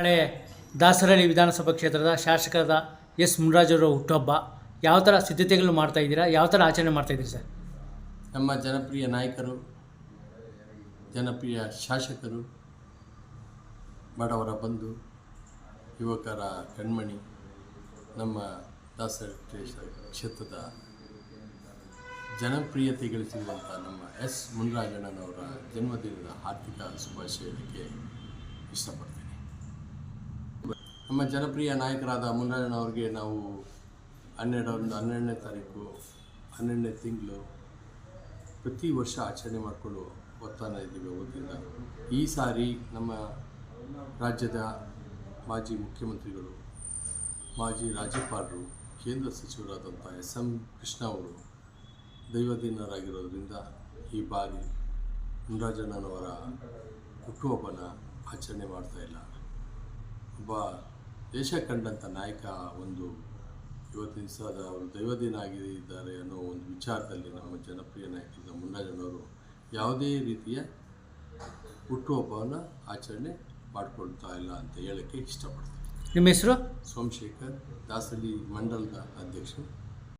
ನಾಳೆ ದಾಸರಳ್ಳಿ ವಿಧಾನಸಭಾ ಕ್ಷೇತ್ರದ ಶಾಸಕರಾದ ಎಸ್ ಮುನ್ರಾಜರ ಹುಟ್ಟುಹಬ್ಬ. ಯಾವ ಥರ ಸಿದ್ಧತೆಗಳು ಮಾಡ್ತಾ ಇದ್ದೀರಾ? ಯಾವ ಥರ ಆಚರಣೆ ಮಾಡ್ತಾ ಇದ್ದೀರಿ ಸರ್? ನಮ್ಮ ಜನಪ್ರಿಯ ನಾಯಕರು, ಜನಪ್ರಿಯ ಶಾಸಕರು, ಬಡವರ ಬಂಧು, ಯುವಕರ ಕಣ್ಮಣಿ, ನಮ್ಮ ದಾಸರ ಕ್ಷೇತ್ರದ ಜನಪ್ರಿಯತೆ ಗಳಿಸಿರುವಂಥ ನಮ್ಮ ಎಸ್ ಮುನ್ರಾಜಣ್ಣನವರ ಜನ್ಮದಿನದ ಆರ್ಥಿಕ ಶುಭಾಶಯಕ್ಕೆ ಇಷ್ಟಪಡ್ತೀನಿ. ನಮ್ಮ ಜನಪ್ರಿಯ ನಾಯಕರಾದ ಮುನ್ರಾಜಣ್ಣವ್ರಿಗೆ ನಾವು ಹನ್ನೆರಡರಿಂದ ಹನ್ನೆರಡನೇ ತಾರೀಕು, ಹನ್ನೆರಡನೇ ತಿಂಗಳು ಪ್ರತಿ ವರ್ಷ ಆಚರಣೆ ಮಾಡಿಕೊಂಡು ಬರ್ತಾನೆ ಇದ್ದೀವಿ ಅವತ್ತಿಂದ. ಈ ಸಾರಿ ನಮ್ಮ ರಾಜ್ಯದ ಮಾಜಿ ಮುಖ್ಯಮಂತ್ರಿಗಳು, ಮಾಜಿ ರಾಜ್ಯಪಾಲರು, ಕೇಂದ್ರ ಸಚಿವರಾದಂಥ ಎಸ್ ಎಂ ಕೃಷ್ಣ ಅವರು ದೈವದೀನರಾಗಿರೋದ್ರಿಂದ ಈ ಬಾರಿ ಮುನ್ರಾಜಣ್ಣನವರ ಹುಟ್ಟುಹಬ್ಬನ ಆಚರಣೆ ಮಾಡ್ತಾ ಇಲ್ಲ. ಒಬ್ಬ ದೇಶ ಕಂಡಂಥ ನಾಯಕ ಒಂದು ಇವತ್ತಿನ ದಿವಸದ ಅವರು ದೈವದಿನ ಆಗಿದ್ದಾರೆ ಅನ್ನೋ ಒಂದು ವಿಚಾರದಲ್ಲಿ ನಮ್ಮ ಜನಪ್ರಿಯ ನಾಯಕರಾದ ಮುನ್ನಾಜನವರು ಯಾವುದೇ ರೀತಿಯ ಹುಟ್ಟುಹಬ್ಬವನ್ನು ಆಚರಣೆ ಮಾಡಿಕೊಳ್ತಾ ಇಲ್ಲ ಅಂತ ಹೇಳೋಕ್ಕೆ ಇಷ್ಟಪಡ್ತೀನಿ. ನಿಮ್ಮ ಹೆಸರು? ಸೋಮಶೇಖರ್ ದಾಸಲಿ ಮಂಡಲದ ಅಧ್ಯಕ್ಷರು.